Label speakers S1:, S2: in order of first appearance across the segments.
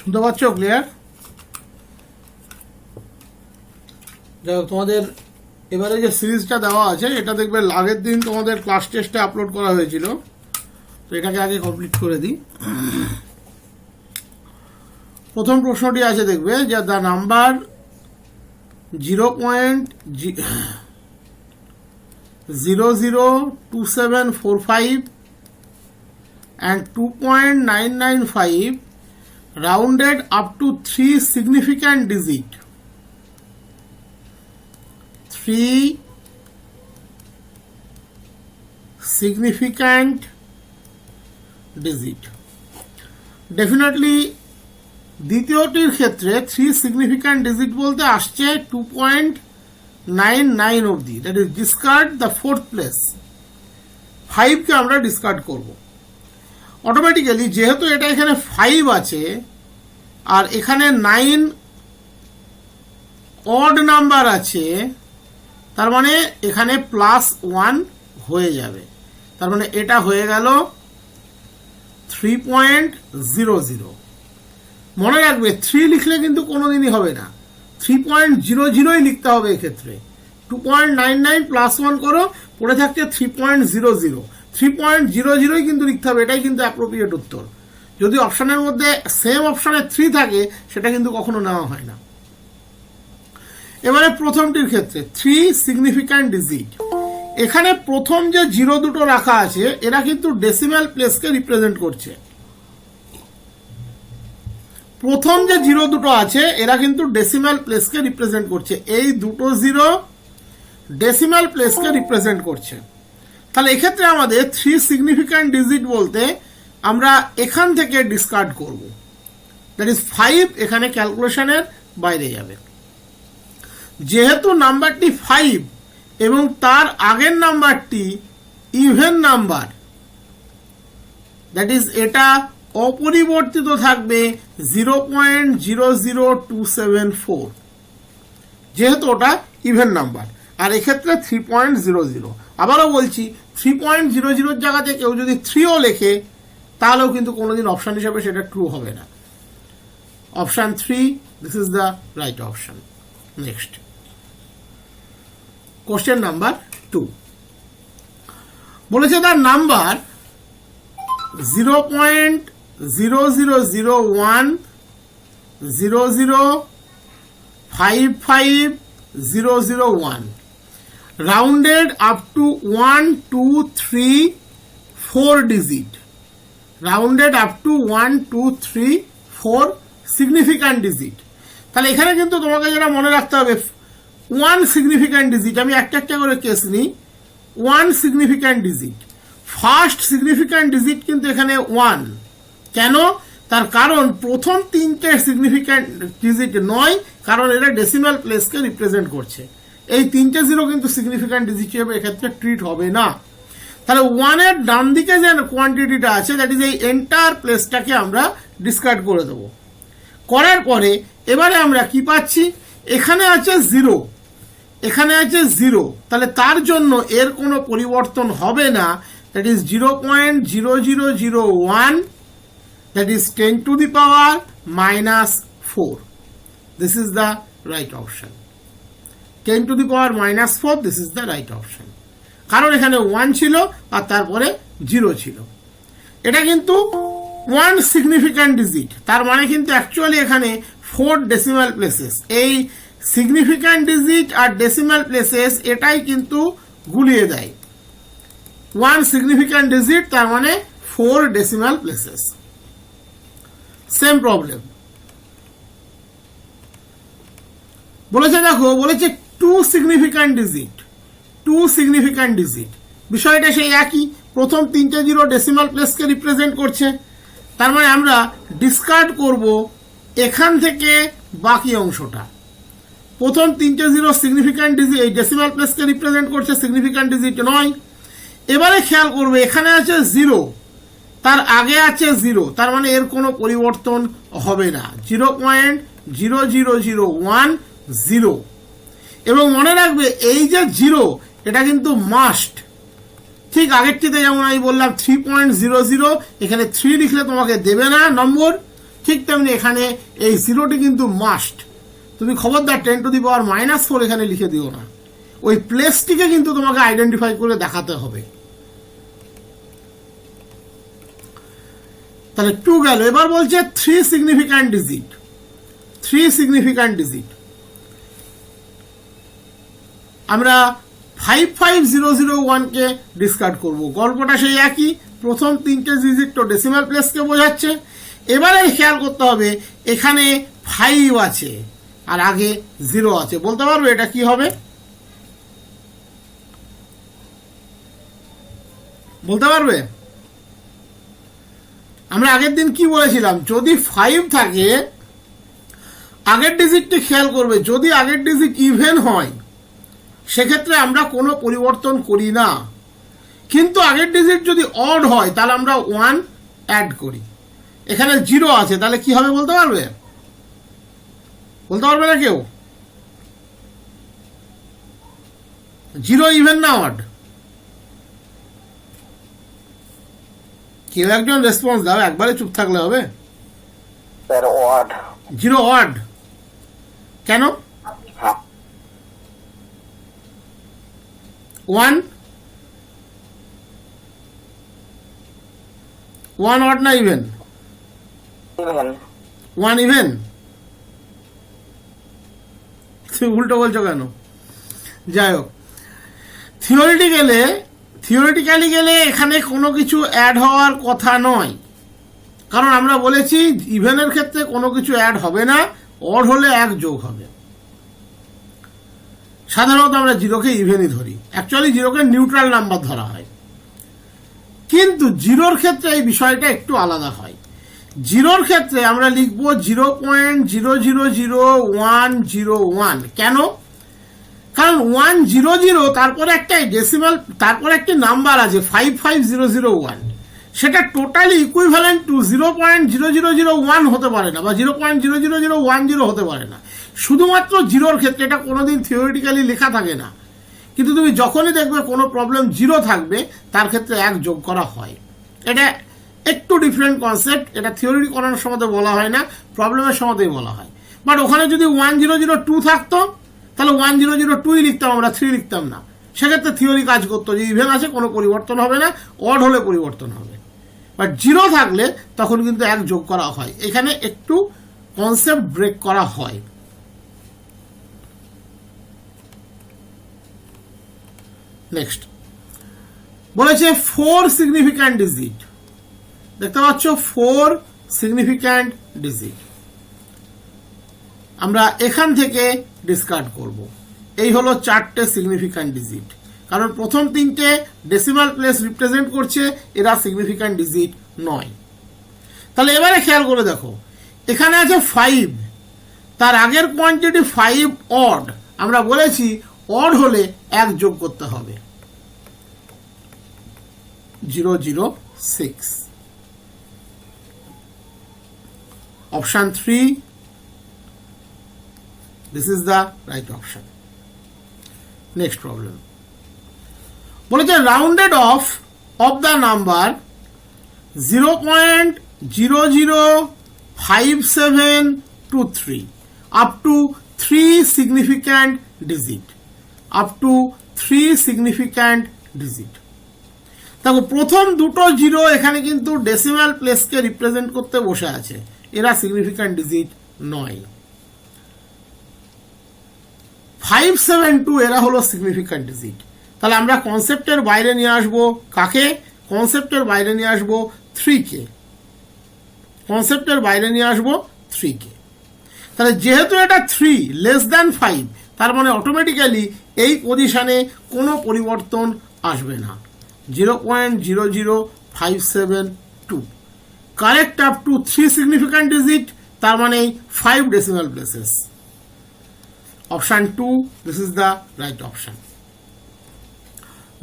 S1: শুনতে পাচ্ছ ক্লিয়ার যাই হোক, তোমাদের এবারে যে সিরিজটা দেওয়া আছে এটা দেখবে আগের দিন তোমাদের ক্লাস টেস্টে আপলোড করা হয়েছিল। তো এটাকে আগে কমপ্লিট করে দিই। প্রথম প্রশ্নটি আছে দেখবে যে the number zero point zero zero two seven four five and two point nine nine 2.995 rounded up to three significant digit. Three significant digit. Definitely দ্বিতীয়টির ক্ষেত্রে থ্রি সিগনিফিক্যান্ট ডিজিট বলতে আসছে টু পয়েন্ট নাইন নাইন অবধি that is discard the fourth place ফাইভকে আমরা discard করব automatically যেহেতু এটা এখানে ফাইভ আছে আর এখানে নাইন অড নাম্বার আছে, তার মানে এখানে প্লাস ওয়ান হয়ে যাবে। তার মানে এটা হয়ে গেল থ্রি পয়েন্ট জিরো জিরো মনে রাখবে থ্রি লিখলে কিন্তু কোনোদিনই হবে না। থ্রি পয়েন্ট জিরো জিরোই লিখতে হবে এক্ষেত্রে। Two point nine nine plus one করো, পড়ে থাকছে three point zero zero three point zero জিরোই কিন্তু লিখতে হবে, এটাই কিন্তু অ্যাপ্রোপ্রিয়েট উত্তর। যদি অপশনের মধ্যে সেম অপশনে থ্রি থাকে, সেটা কিন্তু কখনো নেওয়া হয় না। এবারে প্রথমটির ক্ষেত্রে থ্রি সিগনিফিক্যান্ট ডিজিট এখানে প্রথম যে জিরো দুটো রাখা আছে, এরা কিন্তু ডেসিমেল প্লেসকে রিপ্রেজেন্ট করছে। প্রথম যে জিরো দুটো আছে, এরা কিন্তু ডেসিমেল প্লেসকে রিপ্রেজেন্ট করছে। এই দুটো জিরো ডেসিমেল প্লেসকে রিপ্রেজেন্ট করছে। তাহলে এক্ষেত্রে আমাদের থ্রি সিগনিফিক্যান্ট ডিজিট বলতে আমরা এখান থেকে ডিসকার্ড করব। দ্যাট ইজ ফাইভ এখানে ক্যালকুলেশনের বাইরে যাবে। যেহেতু নাম্বারটি ফাইভ এবং তার আগের নাম্বারটি ইভেন নাম্বার দ্যাট ইজ এটা অপরিবর্তিত থাকবে zero point zero zero two seven four যেহেতু ওটা ইভেন নাম্বার আর এক্ষেত্রে থ্রি পয়েন্ট জিরো জিরো আবারও বলছি থ্রি পয়েন্ট জিরো জিরোর জায়গাতে কেউ যদি থ্রিও লেখে তাহলেও কিন্তু কোনোদিন অপশান হিসাবে সেটা ট্রু হবে না। Option three this is the right option next question number two বলেছে তার number zero point zero zero zero one zero zero five five zero zero one rounded up to 1 2 3 4 digit rounded up to 1 2 3 4 significant digit. তাহলে এখানে কিন্তু তোমাকে যেটা মনে রাখতে হবে ওয়ান সিগনিফিক্যান্ট ডিজিট আমি একটা একটা করে কেস নিই one significant digit first significant digit কিন্তু এখানে ওয়ান কেন? তার কারণ প্রথম তিনটে সিগনিফিক্যান্ট ডিজিট নয়, কারণ এরা ডেসিমাল প্লেসকে রিপ্রেজেন্ট করছে। এই তিনটে জিরো কিন্তু সিগনিফিক্যান্ট ডিজিট হিসেবে এক্ষেত্রে ট্রিট হবে না। তাহলে ওয়ানের ডান দিকে যে কোয়ান্টিটিটা আছে দ্যাট ইজ এই এন্টার প্লেসটাকে আমরা ডিসকার্ড করে দেবো। করার পরে এবারে আমরা কি পাচ্ছি? এখানে আছে জিরো এখানে আছে জিরো তাহলে তার জন্য এর কোনো পরিবর্তন হবে না। That is zero point zero zero zero one that is ten to the power minus four this is the right option ten to the power minus four this is the right option কারণ এখানে one ছিল আর তারপরে zero ছিল। এটা কিন্তু one significant digit তার মানে কিন্তু অ্যাকচুয়ালি এখানে ফোর ডেসিমাল প্লেসেস এই সিগনিফিক্যান্ট ডিজিট আর ডেসিমাল প্লেসেস এটাই কিন্তু গুলিয়ে দেয়। ওয়ান সিগনিফিক্যান্ট ডিজিট তার মানে four decimal places same problem বলেছে দেখো, বলেছে two significant digit two significant digit বিষয়টা সেই একই। প্রথম তিনটে জিরো ডেসিমাল প্লেসকে রিপ্রেজেন্ট করছে। তার মানে আমরা ডিসকার্ড করব এখান থেকে বাকি অংশটা। প্রথম তিনটে জিরো সিগনিফিক্যান্ট ডিজিট এই ডেসিমাল প্লেসকে রিপ্রেজেন্ট করছে সিগনিফিক্যান্ট ডিজিট নয়। এবারে খেয়াল করবে, এখানে আছে জিরো তার আগে আছে জিরো তার মানে এর কোনো পরিবর্তন হবে না। Zero point zero zero zero one zero এবং মনে রাখবে, এই যে জিরো এটা কিন্তু মাস্ট ঠিক আগেরটিতে যেমন আমি বললাম থ্রি পয়েন্ট জিরো জিরো এখানে থ্রি লিখলে তোমাকে দেবে না নম্বর। ঠিক তেমনি এখানে এই জিরোটি কিন্তু মাস্ট তুমি খবরদার ten to the power minus four এখানে লিখে দিও না। ওই প্লেসটিকে কিন্তু তোমাকে আইডেন্টিফাই করে দেখাতে হবে। তাহলে টু গেল। এবার বলছে three significant digit three significant digit আমরা ফাইভ ফাইভ জিরো জিরো ওয়ানকে ডিসকার্ড করব। গল্পটা সেই একই। প্রথম তিনটে ডিজিট তো ডেসিমাল প্লেসকে বোঝাচ্ছে। এবারে খেয়াল করতে হবে, এখানে ফাইভ আছে আর আগে জিরো আছে। বলতে পারবে এটা কি হবে? বলতে পারবে? আমরা আগের দিন কি বলেছিলাম? যদি ফাইভ থাকে, আগের ডিজিটটি খেয়াল করবে। যদি আগের ডিজিট ইভেন হয় সেক্ষেত্রে আমরা কোনো পরিবর্তন করি না। কিন্তু আগের ডিজিট যদি অড হয় তাহলে আমরা ওয়ান অ্যাড করি। এখানে জিরো আছে তাহলে কি হবে বলতে পারবে? বলতে পারবে না কেউ? জিরো ইভেন না অড কেউ একজন রেসপন্স দাও একবারে চুপ থাকলে হবে। জিরো অড কেন
S2: হ্যাঁ
S1: ওয়ান ওয়ান অড না
S2: ইভেন
S1: ওয়ান ইভেন তুমি উল্টো বলছো কেন? যাই হোক। থিওরিটি গেলে থিওরিটিক্যালি গেলে এখানে কোনো কিছু অ্যাড হওয়ার কথা নয়। কারণ আমরা বলেছি ইভেনের ক্ষেত্রে কোনো কিছু অ্যাড হবে না অড হলে এক যোগ হবে। সাধারণত আমরা জিরোকে ইভেনই ধরি। অ্যাকচুয়ালি জিরোকে নিউট্রাল নাম্বার ধরা হয়। কিন্তু জিরোর ক্ষেত্রে এই বিষয়টা একটু আলাদা হয়। জিরোর ক্ষেত্রে আমরা লিখব zero point zero zero zero one zero one কেন? কারণ ওয়ান জিরো জিরো তারপরে একটা ডেসিমাল তারপরে একটি নাম্বার আছে five five zero zero one সেটা totally equivalent to zero point zero zero zero one হতে পারে না বা zero point zero zero zero one zero হতে পারে না। শুধুমাত্র জিরোর ক্ষেত্রে এটা কোনোদিন থিওরিটিক্যালি লেখা থাকে না। কিন্তু তুমি যখনই দেখবে কোনো প্রবলেম জিরো থাকবে, তার ক্ষেত্রে এক যোগ করা হয়। এটা একটু ডিফারেন্ট কনসেপ্ট এটা থিওরি করানোর সময় বলা হয় না প্রবলেমের সময়তেই বলা হয়। বাট ওখানে যদি ওয়ান জিরো জিরো টু থাকতো, তাহলে ওয়ান জিরো জিরো টুই লিখতাম আমরা থ্রি লিখতাম না। সেক্ষেত্রে থিওরি কাজ করতো যে ইভেন আছে, কোনো পরিবর্তন হবে না অড হলে পরিবর্তন হবে। বাট জিরো থাকলে তখন কিন্তু এক যোগ করা হয়। এখানে একটু কনসেপ্ট ব্রেক করা হয়। নেক্সট বলেছে ফোর সিগনিফিক্যান্ট ডিজিট দেখতে পাচ্ছ ফোর সিগনিফিক্যান্ট ডিজিট আমরা এখান থেকে ডিসকার্ড করব। এই হলো চারটে সিগনিফিক্যান্ট ডিজিট কারণ প্রথম তিনটে ডেসিমাল প্লেস রিপ্রেজেন্ট করছে, এরা সিগনিফিক্যান্ট ডিজিট নয়। তাহলে এবারে খেয়াল করে দেখো। এখানে আছে ফাইভ তার আগের কোয়ান্টিটি ফাইভ অড আমরা বলেছি অড হলে এক যোগ করতে হবে। Zero zero, six. Option three this is the right option next problem বলেছে rounded off off the number zero point zero zero five seven two three up to three significant digit up to three significant digit দেখো, প্রথম দুটো zero এখানে কিন্তু decimal প্লেসকে represent করতে বসে আছে। এরা সিগনিফিক্যান্ট ডিজিট নয়। ফাইভ সেভেন টু এরা হলো সিগনিফিক্যান্ট ডিজিট তাহলে আমরা কনসেপ্টের বাইরে নিয়ে আসব কাকে? কনসেপ্টের বাইরে নিয়ে আসব থ্রি কে। কনসেপ্টের বাইরে নিয়ে আসব থ্রি কে। তাহলে যেহেতু এটা থ্রি লেস দ্যান ফাইভ তার মানে অটোমেটিক্যালি এই পজিশানে কোনো পরিবর্তন আসবে না। Zero point zero zero five seven two correct up to three significant digit তার মানে five decimal places option two this is the right option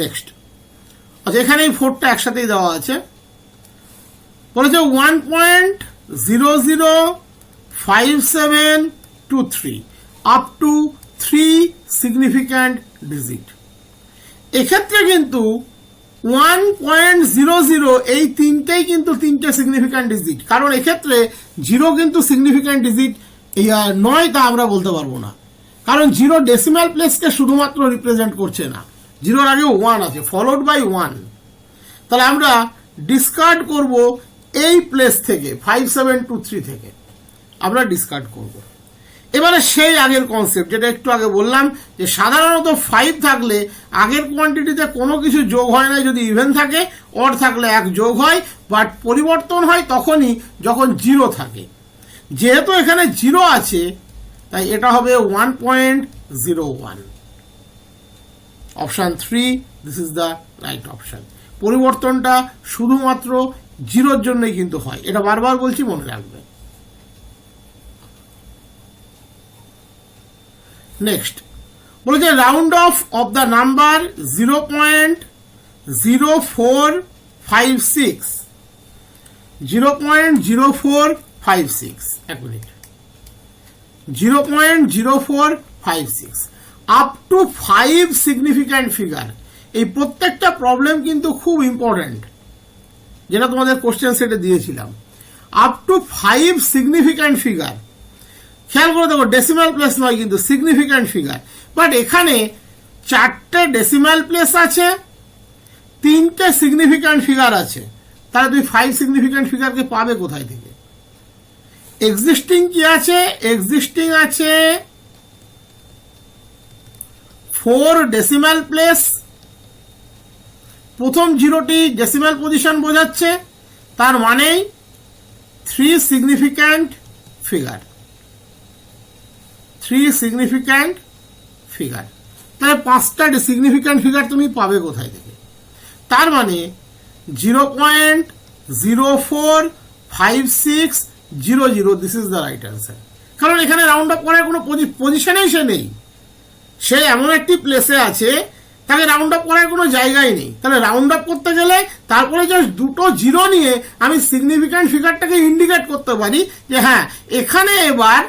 S1: next আচ্ছা এখানে এই ফোরটা একসাথেই দেওয়া আছে। বলেছে one point zero zero five seven two three up to three significant digit এক্ষেত্রে কিন্তু ওয়ান পয়েন্ট জিরো জিরো এই তিনটেই কিন্তু তিনটে সিগনিফিক্যান্ট ডিজিট কারণ এক্ষেত্রে জিরো কিন্তু সিগনিফিক্যান্ট ডিজিট নয় তা আমরা বলতে পারব না। কারণ জিরো ডেসিমাল প্লেসকে শুধুমাত্র রিপ্রেজেন্ট করছে না। জিরোর আগে ওয়ান আছে ফলোড বাই ওয়ান তাহলে আমরা ডিসকার্ড করব এই প্লেস থেকে ফাইভ সেভেন টু থ্রি থেকে। আমরা ডিসকার্ড করব। এবারে সেই আগের কনসেপ্ট যেটা একটু আগে বললাম, যে সাধারণত ফাইভ থাকলে আগের কোয়ান্টিটিতে কোনো কিছু যোগ হয় না, যদি ইভেন থাকে অর থাকলে এক যোগ হয় বাট পরিবর্তন হয় তখনই যখন জিরো থাকে। যেহেতু এখানে জিরো আছে, তাই এটা হবে one point zero one option three this is the right option পরিবর্তনটা শুধুমাত্র জিরোর জন্যই কিন্তু হয়। এটা বারবার বলছি, মনে রাখবে নেক্সট বলেছে round off off the number zero point zero four five six zero point zero four five six এক minute zero point zero four five six up to five significant figure এই প্রত্যেকটা প্রবলেম কিন্তু খুব important যেটা তোমাদের question সেটে দিয়েছিলাম। Up to five significant figure খেয়াল করে দেখো ডেসিমাল প্লেস নয় কিন্তু সিগনিফিক্যান্ট ফিগার বাট এখানে চারটে ডেসিমাল প্লেস আছে, তিনটে সিগনিফিক্যান্ট ফিগার আছে। তাহলে তুমি ফাইভ সিগনিফিক্যান্ট ফিগারকে পাবে কোথায় থেকে? এক্সিস্টিং কি আছে? এক্সিস্টিং আছে ফোর ডেসিমাল প্লেস প্রথম জিরোটি ডেসিমাল পজিশন বোঝাচ্ছে, তার মানেই three significant figure three significant figure তাহলে পাঁচটা সিগনিফিক্যান্ট ফিগার তুমি পাবে কোথায় থেকে? তার মানে zero point zero four five six zero zero this is the right answer কারণ এখানে রাউন্ড আপ করার কোনো পজিশনেই সে নেই। সে এমন একটি প্লেসে আছে, তাকে রাউন্ড আপ করার কোনো জায়গাই নেই। তাহলে রাউন্ড আপ করতে গেলে তারপরে জাস্ট দুটো জিরো নিয়ে আমি সিগনিফিক্যান্ট ফিগারটাকে ইন্ডিকেট করতে পারি যে হ্যাঁ এখানে এবার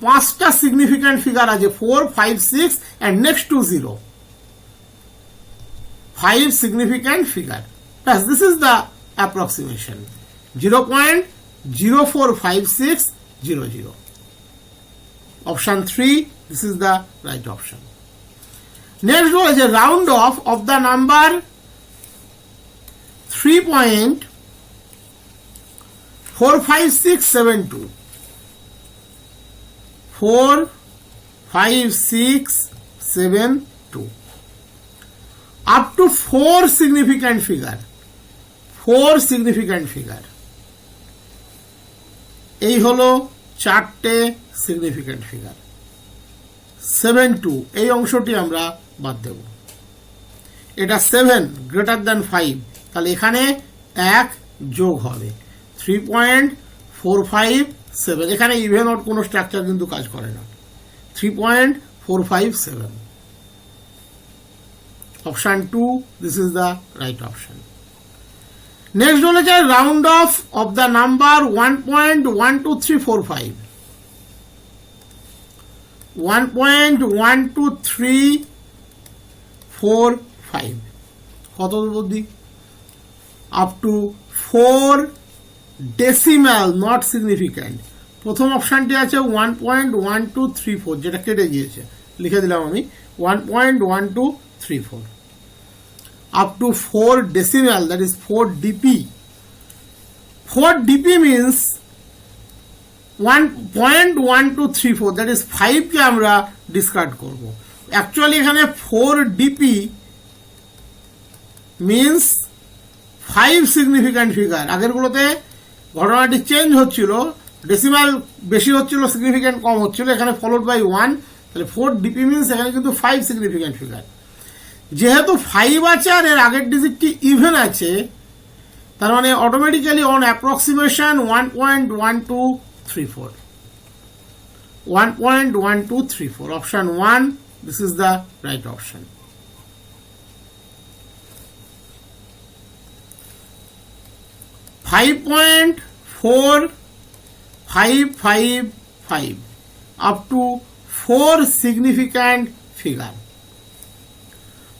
S1: পাঁচটা সিগনিফিক্যান্ট ফিগার আছে four five six and next two zero five significant figure ব্যাস this is the approximation zero point zero four five six zero zero option three this is the right option next রয়েছে round off of the number three point four five six seven two four, five, six, seven, two. Up to four significant figure. Four significant figure. এই হলো চারটে significant figure. Seven, two, এই অংশটি আমরা বাদ দেব। এটা seven, greater than five. তাহলে এখানে এক যোগ হবে। Three point four five seven. এখানে ইভেন অর কোনো স্ট্রাকচার কিন্তু কাজ করে না। Three point four five seven option two this is the right option next বলেছে round off of the number one point one two three four five one point one two three four five কত বুদ্ধি up to four decimal not significant প্রথম অপশানটি আছে one point one two three four যেটা কেটে গিয়েছে। লিখে দিলাম আমি one point one two three four up to 4 decimal, that is 4 dp 4 dp means 1.1234 that is 5 কে আমরা ডিসকার্ড করব। অ্যাকচুয়ালি এখানে 4 dp মিন্স 5 সিগনিফিক্যান্ট ফিগার আগেরগুলোতে ঘটনাটি চেঞ্জ হচ্ছিল ডেসিমাল বেশি হচ্ছিল সিগনিফিক্যান্ট কম হচ্ছিল, এখানে ফলোড বাই ওয়ান তাহলে ফোর ডিপি মিন্স এখানে কিন্তু ফাইভ সিগনিফিক্যান্ট ফিগার যেহেতু ফাইভ আছে আর এর আগের ডিজিটটি ইভেন আছে, তার মানে automatically on approximation one point one two three four one point one two three four option one this is the right option five point four five five five up to four significant figure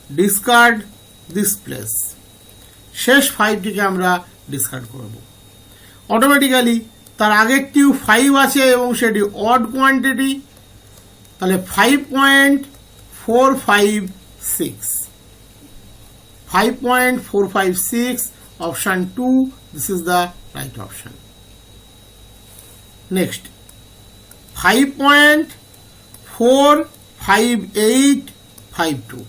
S1: discard this place. শেষ ফাইভটিকে আমরা discard করব। Automatically তার আগেরটিও five আছে এবং সেটি odd quantity তাহলে five point four five six five point four five six option two this is the right option next five point four five eight five two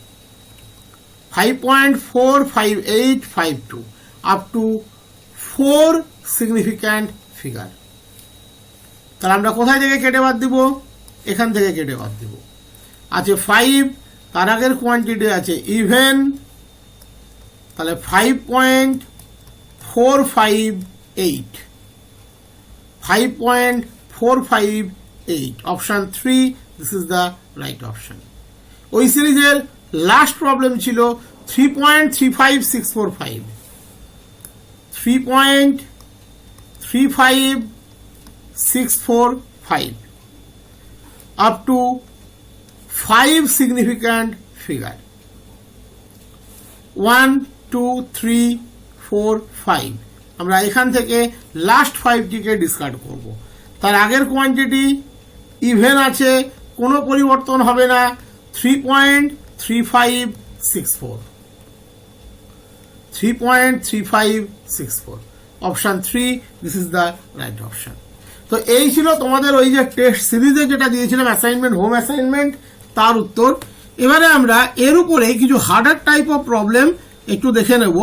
S1: five point four five eight five two up to four significant figure তাহলে আমরা কোথায় থেকে কেটে বাদ দিব? এখান থেকে কেটে বাদ দিব। আছে ফাইভ তার আগের কোয়ান্টিটি আছে ইভেন তাহলে five point four five eight five point four five eight option three this is the right option ওই সিরিজের লাস্ট প্রবলেম ছিল three point three five six four five three point three five six four five up to five significant figure one two three four five আমরা এখান থেকে last ফাইভটিকে discard করব। তার আগের quantity even আছে, কোনো পরিবর্তন হবে না three point three five six four three point three five six four option three this is the right option তো এই ছিল তোমাদের ওই যে টেস্ট সিরিজে যেটা দিয়েছিলাম অ্যাসাইনমেন্ট হোম অ্যাসাইনমেন্ট তার উত্তর। এবারে আমরা এর উপরে কিছু হার্ডার টাইপ অফ প্রবলেম একটু দেখে নেব।